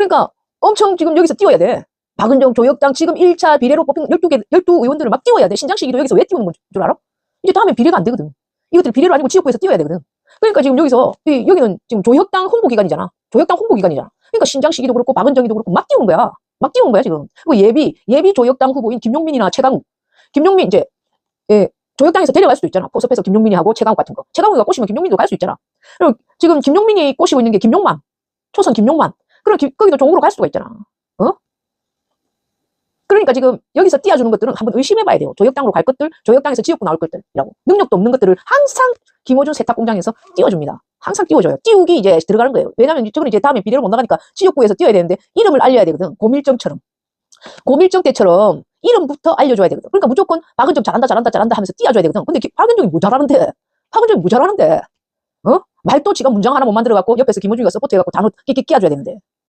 그러니까 엄청 지금 여기서 띄워야 돼. 박은정, 조혁당 지금 1차 비례로 뽑힌 12개, 12의원들을 막 띄워야 돼. 신장식이도 여기서 왜 띄우는 줄 알아? 이제 다음에 비례가 안 되거든. 이것들 비례로 아니고 지역구에서 띄워야 되거든. 그러니까 지금 여기서, 이- 여기는 지금 조혁당 홍보기관이잖아. 조혁당 홍보기관이잖아. 그러니까 신장식이도 그렇고 박은정이도 그렇고 막 띄우는 거야. 막 띄우는 거야, 지금. 그리고 예비, 예비 조혁당 후보인 김용민이나 최강욱. 김용민 이제, 예, 조혁당에서 데려갈 수도 있잖아. 포섭해서 김용민이 하고 최강욱 같은 거. 최강욱이가 꼬시면 김용민도 갈 수 있잖아. 그리고 지금 김용민이 꼬시고 있는 게 김용만. 초선 김용만. 그럼 기- 거기도 종으로 갈 수가 있잖아. 어? 그러니까 지금 여기서 띄워주는 것들은 한번 의심해봐야 돼요. 조역당으로 갈 것들, 조역당에서 지역구 나올 것들이라고. 능력도 없는 것들을 항상 김호준 세탁 공장에서 띄워줍니다. 항상 띄워줘요. 띄우기 이제 들어가는 거예요. 왜냐면 저건 이제 다음에 비례를 못 나가니까 지역구에서 띄워야 되는데 이름을 알려야 되거든. 고밀정처럼. 고밀정 때처럼 이름부터 알려줘야 되거든. 그러니까 무조건 박은정 잘한다, 잘한다, 잘한다 하면서 띄워줘야 되거든. 근데 기- 박은정이 뭐 잘하는데? 박은정이 뭐 잘하는데? 어? 말도 지가 문장 하나 못 만들어갖고 옆에서 김호준이가 서포트해갖고 단어 끼끼 끼워줘야 되는데.